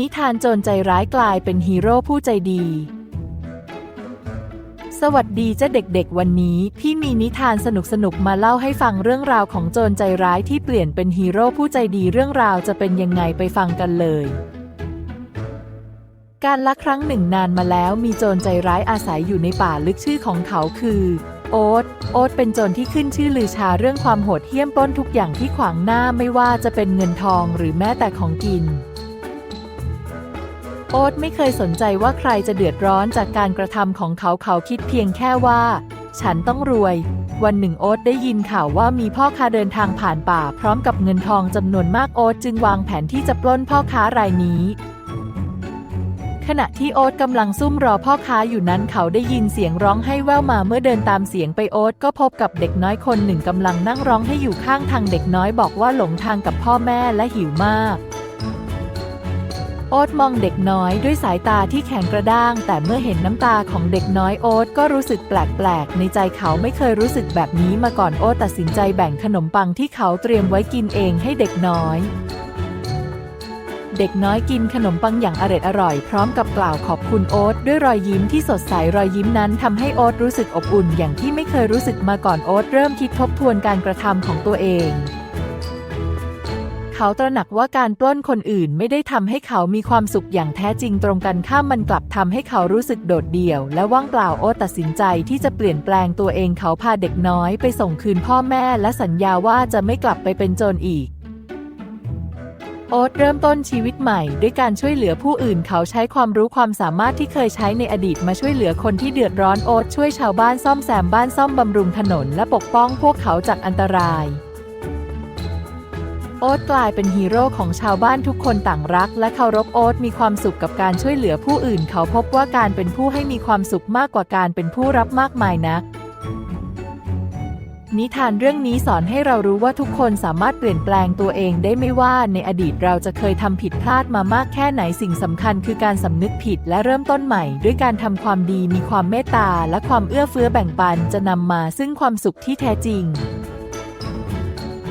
นิทานโจรใจร้ายกลายเป็นฮีโร่ผู้ใจดี สวัสดีเจ้าเด็กๆ วันนี้ พี่มีนิทานสนุกๆมาเล่าให้ฟังเรื่องราวของโจรใจร้ายที่เปลี่ยนเป็นฮีโร่ผู้ใจดีเรื่องราวจะเป็นยังไงไปฟังกันเลย การละครั้งหนึ่งนานมาแล้วมีโจรใจร้ายอาศัยอยู่ในป่าลึกชื่อของเขาคือโอ๊ต โอ๊ตเป็นโจรที่ขึ้นชื่อลือชาเรื่องความโหดเหี้ยมปล้นทุกอย่างที่ขวางหน้าไม่ว่าจะเป็นเงินทองหรือแม้แต่ของกิน โอ๊ตไม่เคยสนใจว่าใครจะเดือดร้อนจากการกระทำของเขาเขาคิดเพียงแค่ว่า ฉันต้องรวย วันหนึ่งโอ๊ตได้ยินข่าวว่ามีพ่อค้าเดินทางผ่านป่า พร้อมกับเงินทองจำนวนมากโอ๊ตจึงวางแผนที่จะปล้นพ่อค้ารายนี้ ขณะที่โอ๊ตกำลังซุ่มรอพ่อค้าอยู่นั้นเขาได้ยินเสียงร้องให้แว่วมาเมื่อเดินตามเสียงไปโอ๊ตก็พบกับเด็กน้อยคนหนึ่งกำลังนั่งร้องให้อยู่ข้างทางเด็กน้อยบอกว่าหลงทางกับพ่อแม่และหิวมาก โอ๊ตมองเด็กน้อยด้วยสายตาที่แข็งกระด้าง แต่เมื่อเห็นน้ำตาของเด็กน้อยโอ๊ตก็รู้สึกแปลกๆ ในใจเขาไม่เคยรู้สึกแบบนี้มาก่อนโอ๊ตตัดสินใจแบ่งขนมปังที่เขาเตรียมไว้กินเองให้เด็กน้อย เด็กน้อยกินขนมปังอย่างอร็ดอร่อยพร้อมกับกล่าวขอบคุณโอ๊ตด้วยรอยยิ้มที่สดใสรอยยิ้มนั้นทำให้โอ๊ตรู้สึกอบอุ่นอย่างที่ไม่เคยรู้สึกมาก่อนโอ๊ตเริ่มคิดทบทวนการกระทำของตัวเอง เขาตระหนักว่าการปล้นคนอื่นไม่ได้ทำให้เขามีความสุขอย่างแท้จริงตรงกันข้ามมันกลับทำให้เขารู้สึกโดดเดี่ยว และว่างเปล่าโอตตัดสินใจที่จะเปลี่ยนแปลงตัวเองเขาพาเด็กน้อยไปส่งคืนพ่อแม่และสัญญาว่าจะไม่กลับไปเป็นโจรอีกโอ๊ตเริ่มต้นชีวิตใหม่ ด้วยการช่วยเหลือผู้อื่นเขาใช้ความรู้ความสามารถที่เคยใช้ในอดีตมาช่วยเหลือคนที่เดือดร้อนโอ๊ตช่วยชาวบ้านซ่อมแซมบ้านซ่อมบำรุงถนนและปกป้องพวกเขาจากอันตราย โอ๊ตกลายเป็นฮีโร่ของชาวบ้านทุกคนต่างรัก และเคารพโอ๊ตมีความสุขกับการช่วยเหลือผู้อื่น เขาพบว่าการเป็นผู้ให้มีความสุขมากกว่าการเป็นผู้รับมากมายนัก นิทานเรื่องนี้สอนให้เรารู้ว่าทุกคนสามารถเปลี่ยนแปลงตัวเองได้ไม่ว่าในอดีตเราจะเคยทำผิดพลาดมามากแค่ไหนสิ่งสำคัญคือการสำนึกผิดและเริ่มต้นใหม่ ด้วยการทำความดีมีความเมตตาและความเอื้อเฟื้อแบ่งปันจะนำมาซึ่งความสุขที่แท้จริง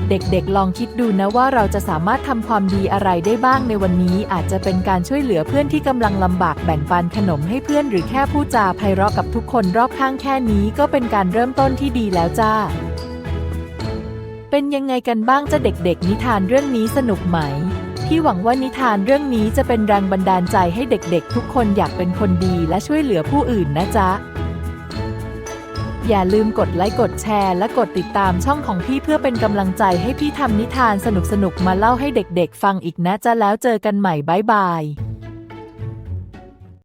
เด็กๆ ลองคิดดูนะว่าเราจะสามารถทำความดีอะไรได้บ้างในวันนี้อาจจะเป็นการช่วยเหลือเพื่อนที่กำลังลำบากแบ่งปันขนมให้เพื่อนหรือแค่พูดจาไพเราะกับทุกคนรอบข้างแค่นี้ก็เป็นการเริ่มต้นที่ดีแล้วจ้า เป็นยังไงกันบ้างจ้าเด็กๆ นิทานเรื่องนี้สนุกไหมพี่หวังว่านิทานเรื่องนี้จะเป็นแรงบันดาลใจให้เด็กๆ ทุกคนอยากเป็นคนดีและช่วยเหลือผู้อื่นนะจ๊ะ อย่าลืมกดไลค์กดแชร์และกดติดตามช่องของพี่เพื่อเป็นกำลังใจให้พี่ทำนิทานสนุกๆ มาเล่าให้เด็กๆ ฟังอีกนะจะแล้วเจอกันใหม่บ๊ายบาย